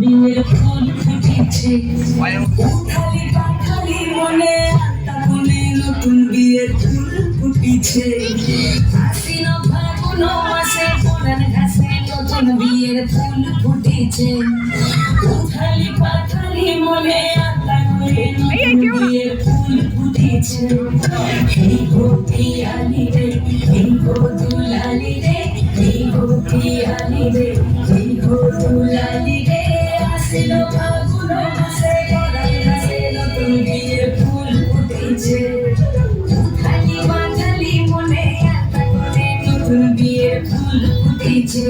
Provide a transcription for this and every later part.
বিয়ের ফুল ফুটেছে। উঠালি পাঠালি মনে মনে নতুন বিয়ের ফুল ফুটেছে। হাসিন ফাগুন মাসে পড়ার ঘাসে নতুন বিয়ের ফুল ফুটেছে। উঠালি পাঠালি মনে ফুল ফুটেছে। এই ভক্তি আনিরে এই ভক্তি ফুটেছে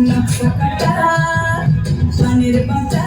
লক্ষ কাটা পানের পাতা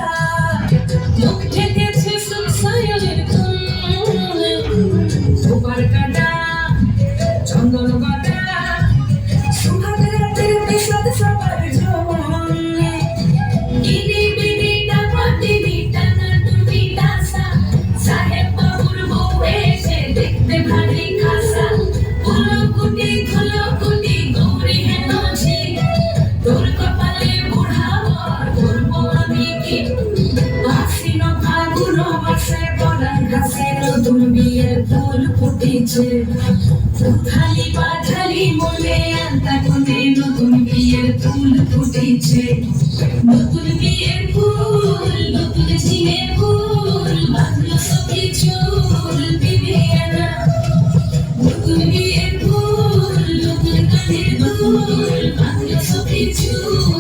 ফুটেছে পরাণ ঘাসে নতুন বিয়ের ফুল ফুটেছে। খালি পাঠালি বলে আত্মা কোনে নতুন বিয়ের ফুল ফুটেছে। নতুন বিয়ের ফুল, নতুন সিনে ফুল, বাঁধলো সখী চুল বিবিয়ানা নতুন বিয়ের ফুল, নতুন কানের দুল, বাঁধলো সখী চুল